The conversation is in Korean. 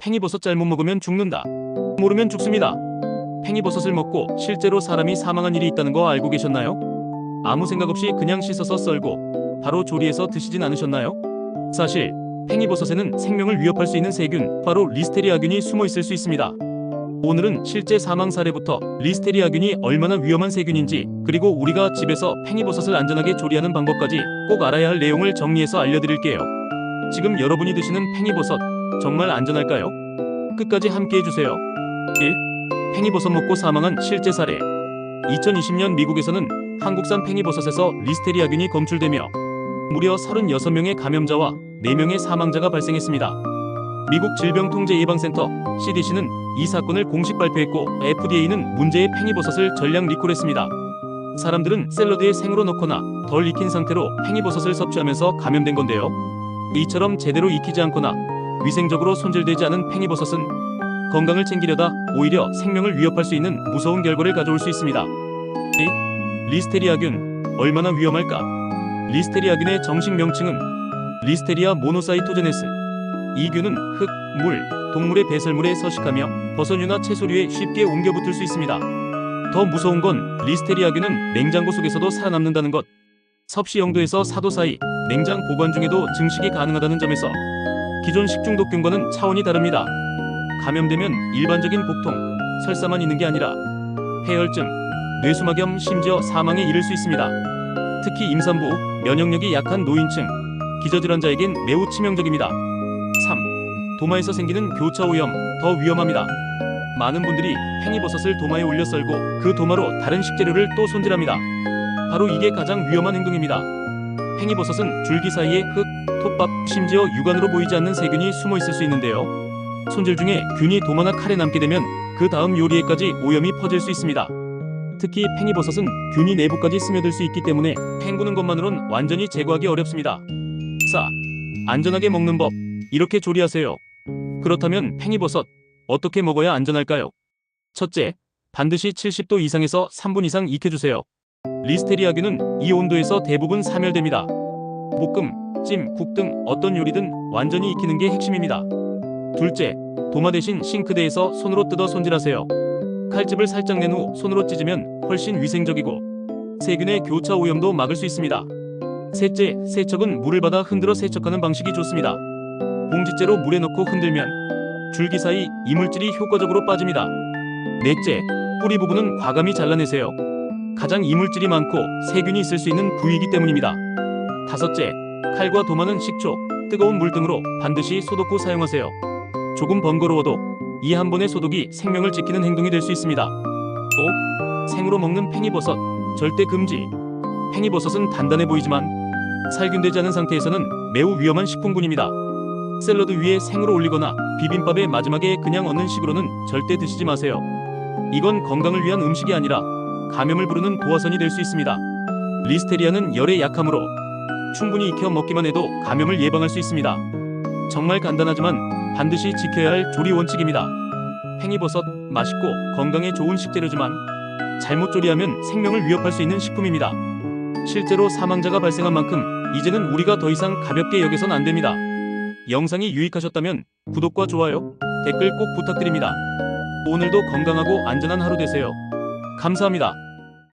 팽이버섯 잘못 먹으면 죽는다. 모르면 죽습니다. 팽이버섯을 먹고 실제로 사람이 사망한 일이 있다는 거 알고 계셨나요? 아무 생각 없이 그냥 씻어서 썰고 바로 조리해서 드시진 않으셨나요? 사실 팽이버섯에는 생명을 위협할 수 있는 세균, 바로 리스테리아균이 숨어 있을 수 있습니다. 오늘은 실제 사망 사례부터 리스테리아균이 얼마나 위험한 세균인지 그리고 우리가 집에서 팽이버섯을 안전하게 조리하는 방법까지 꼭 알아야 할 내용을 정리해서 알려드릴게요. 지금 여러분이 드시는 팽이버섯 정말 안전할까요? 끝까지 함께 해주세요. 1. 팽이버섯 먹고 사망한 실제 사례 2020년 미국에서는 한국산 팽이버섯에서 리스테리아균이 검출되며 무려 36명의 감염자와 4명의 사망자가 발생했습니다. 미국 질병통제예방센터 CDC는 이 사건을 공식 발표했고 FDA는 문제의 팽이버섯을 전량 리콜했습니다. 사람들은 샐러드에 생으로 넣거나 덜 익힌 상태로 팽이버섯을 섭취하면서 감염된 건데요. 이처럼 제대로 익히지 않거나 위생적으로 손질되지 않은 팽이버섯은 건강을 챙기려다 오히려 생명을 위협할 수 있는 무서운 결과를 가져올 수 있습니다. 2. 리스테리아균 얼마나 위험할까? 리스테리아균의 정식 명칭은 리스테리아 모노사이토제네스. 이 균은 흙, 물, 동물의 배설물에 서식하며 버섯류나 채소류에 쉽게 옮겨 붙을 수 있습니다. 더 무서운 건 리스테리아균은 냉장고 속에서도 살아남는다는 것. 섭씨 영도에서 4도 사이 냉장 보관 중에도 증식이 가능하다는 점에서 기존 식중독균과는 차원이 다릅니다. 감염되면 일반적인 복통, 설사만 있는 게 아니라 폐혈증, 뇌수막염 심지어 사망에 이를 수 있습니다. 특히 임산부, 면역력이 약한 노인층, 기저질환자에겐 매우 치명적입니다. 3. 도마에서 생기는 교차 오염 더 위험합니다. 많은 분들이 팽이버섯을 도마에 올려 썰고 그 도마로 다른 식재료를 또 손질합니다. 바로 이게 가장 위험한 행동입니다. 팽이버섯은 줄기 사이에 흙, 톱밥, 심지어 육안으로 보이지 않는 세균이 숨어 있을 수 있는데요. 손질 중에 균이 도마나 칼에 남게 되면 그 다음 요리에까지 오염이 퍼질 수 있습니다. 특히 팽이버섯은 균이 내부까지 스며들 수 있기 때문에 헹구는 것만으론 완전히 제거하기 어렵습니다. 4. 안전하게 먹는 법. 이렇게 조리하세요. 그렇다면 팽이버섯 어떻게 먹어야 안전할까요? 첫째, 반드시 70도 이상에서 3분 이상 익혀주세요. 리스테리아균은 이 온도에서 대부분 사멸됩니다. 볶음, 찜, 국 등 어떤 요리든 완전히 익히는 게 핵심입니다. 둘째, 도마 대신 싱크대에서 손으로 뜯어 손질하세요. 칼집을 살짝 낸 후 손으로 찢으면 훨씬 위생적이고 세균의 교차 오염도 막을 수 있습니다. 셋째, 세척은 물을 받아 흔들어 세척하는 방식이 좋습니다. 봉지째로 물에 넣고 흔들면 줄기 사이 이물질이 효과적으로 빠집니다. 넷째, 뿌리 부분은 과감히 잘라내세요. 가장 이물질이 많고 세균이 있을 수 있는 부위이기 때문입니다. 다섯째, 칼과 도마는 식초, 뜨거운 물 등으로 반드시 소독 후 사용하세요. 조금 번거로워도 이 한 번의 소독이 생명을 지키는 행동이 될 수 있습니다. 5. 생으로 먹는 팽이버섯 절대 금지. 팽이버섯은 단단해 보이지만 살균되지 않은 상태에서는 매우 위험한 식품군입니다. 샐러드 위에 생으로 올리거나 비빔밥의 마지막에 그냥 얹는 식으로는 절대 드시지 마세요. 이건 건강을 위한 음식이 아니라 감염을 부르는 도화선이 될 수 있습니다. 리스테리아는 열에 약하므로 충분히 익혀 먹기만 해도 감염을 예방할 수 있습니다. 정말 간단하지만 반드시 지켜야 할 조리 원칙입니다. 팽이버섯 맛있고 건강에 좋은 식재료지만 잘못 조리하면 생명을 위협할 수 있는 식품입니다. 실제로 사망자가 발생한 만큼 이제는 우리가 더 이상 가볍게 여겨선 안 됩니다. 영상이 유익하셨다면 구독과 좋아요, 댓글 꼭 부탁드립니다. 오늘도 건강하고 안전한 하루 되세요. 감사합니다.